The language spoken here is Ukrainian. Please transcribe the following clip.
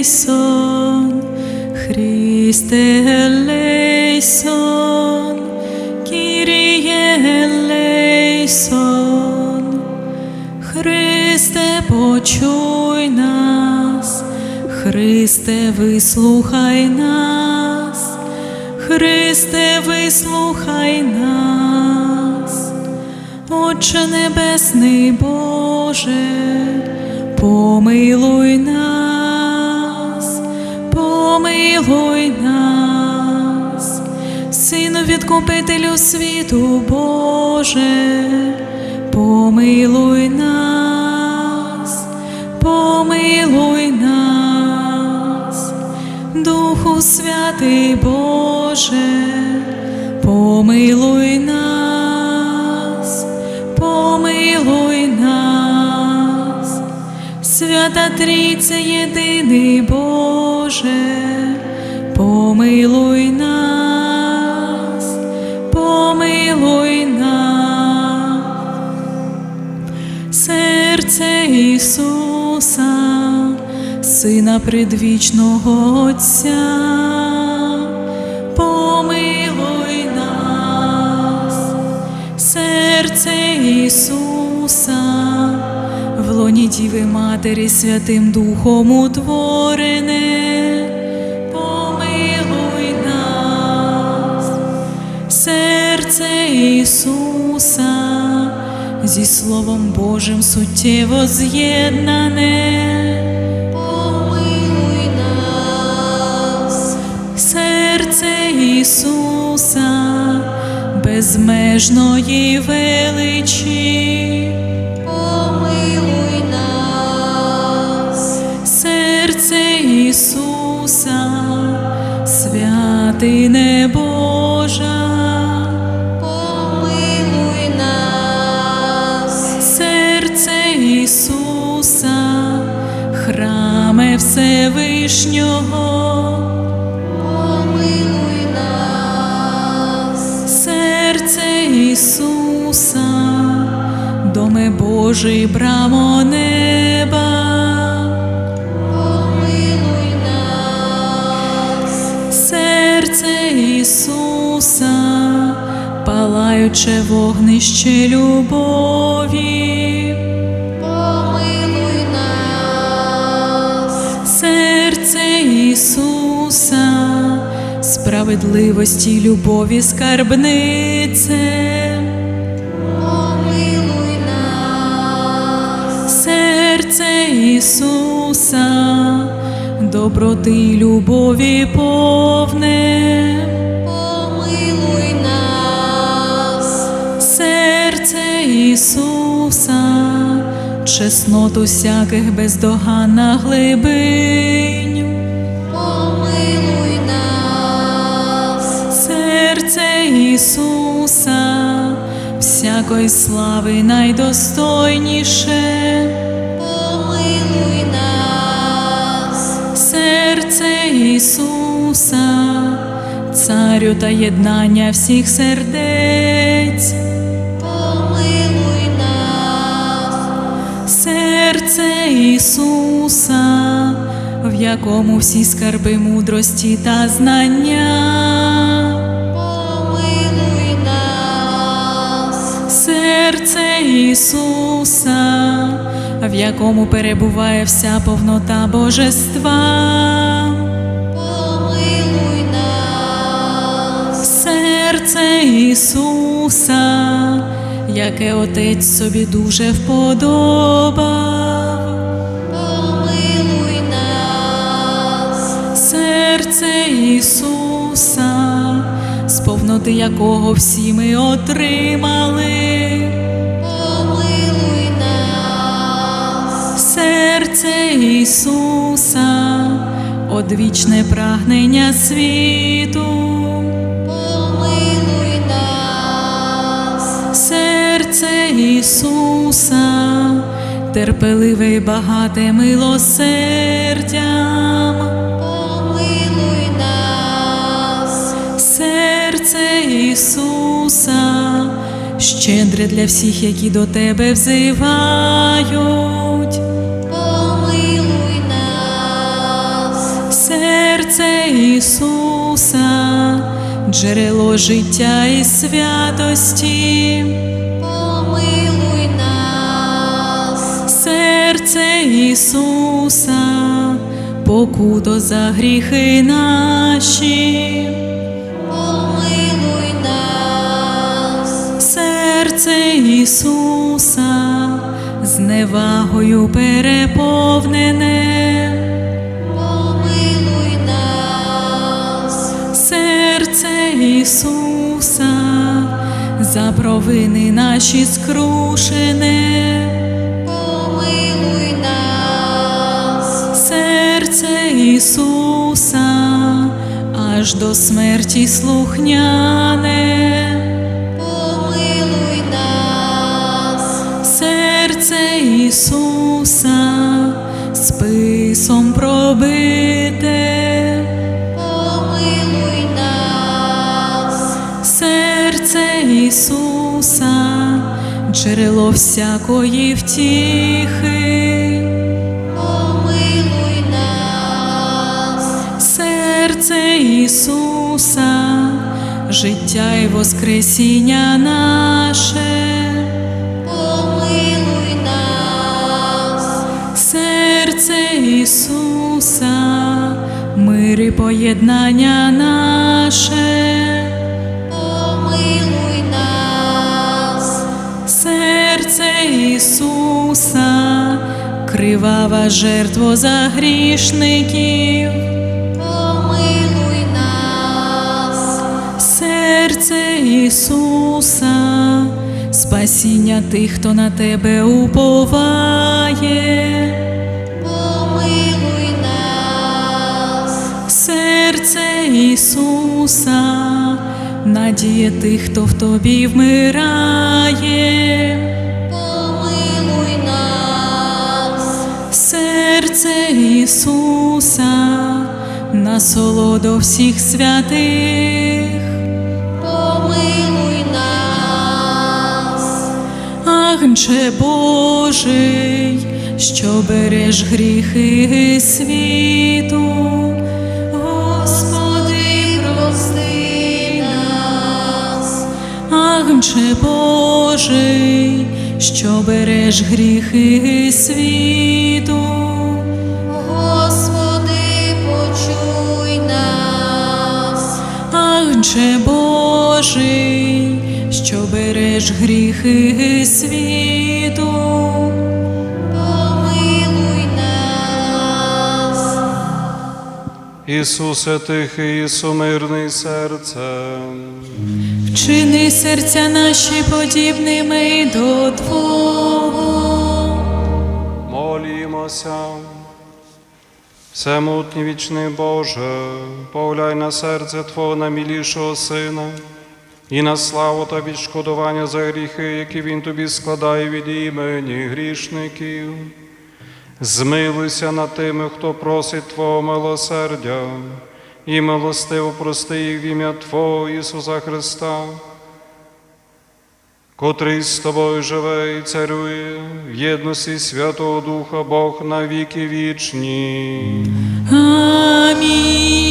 елейсон, Христе елейсон, Кіріє елейсон, Христе, почуй нас, Христе, вислухай нас, Христе, вислухай нас, Отче Небесний Боже, помилуй нас, помилуй нас, Сину відкупителю світу Боже, помилуй нас, помилуй нас, Духу Святий Боже, помилуй нас, помилуй нас, Свята Трійце єдиний Боже, Сина предвічного Отця, помилуй нас, серце Ісуса, в лоні Діви Матері Святим Духом утворене, помилуй серце Ісуса, зі Словом Божим суттєво з'єднане. Ісуса, безмежної величі, помилуй нас, серце Ісуса, святий небожа, помилуй нас, серце Ісуса, храме Всевишнього. Божий, брамо неба, помилуй нас, серце Ісуса, палаюче вогнище любові, помилуй нас, серце Ісуса, справедливості, любові, скарбнице. Ісуса, доброти любові повне, помилуй нас, серце Ісуса, чесноту всяких бездоганна глибинь, помилуй нас, серце Ісуса, всякої слави найдостойніше. Ісуса, царю та єднання всіх сердець, помилуй нас, серце Ісуса, в якому всі скарби мудрості та знання, помилуй нас, серце Ісуса, в якому перебуває вся повнота Божества. Серце Ісуса, яке Отець собі дуже вподобав, помилуй нас, серце Ісуса, з повноти якого всі ми отримали, помилуй нас, серце Ісуса, одвічне прагнення світу. Ісуса, терпеливе й багате милосердям, помилуй нас, серце Ісуса, щедре для всіх, які до тебе взивають, помилуй нас, серце Ісуса, джерело життя і святості, помилуй нас, серце Ісуса, покуто за гріхи наші, помилуй нас, серце Ісуса, зневагою переповнене. помилуй нас, Серце Ісуса, за провини наші скрушене, помилуй нас, серце Ісуса, аж до смерті слухняне, помилуй нас, серце Ісуса, списом пробите. Серце Ісуса, джерело всякої втіхи, помилуй нас, серце Ісуса, життя і воскресіння наше, помилуй нас, серце Ісуса, мир і поєднання наше. Ісуса, кривава жертва за грішників, помилуй нас, серце Ісуса, спасіння тих, хто на тебе уповає, помилуй нас, серце Ісуса, надія тих, хто в тобі вмирає. Ісуса, насолодо всіх святих, помилуй нас, Агнче Божий, що береш гріхи світу, Господи, прости нас, Агнче Божий, що береш гріхи світу. Агнче Божий, що береш гріхи світу, помилуй нас, Ісусе тихий і сумирний серцем, вчини серця наші подібними до Твого. молімося. Всемутній вічний Боже, повляй на серце Твого намілішого Сина і на славу та відшкодування за гріхи, які Він тобі складає від імені грішників. Змилуйся над тими, хто просить Твого милосердя, і милостиво прости їх в ім'я Твого Ісуса Христа, котрий з тобою живе і царює в єдності Святого Духа Бог на віки вічні. Амінь.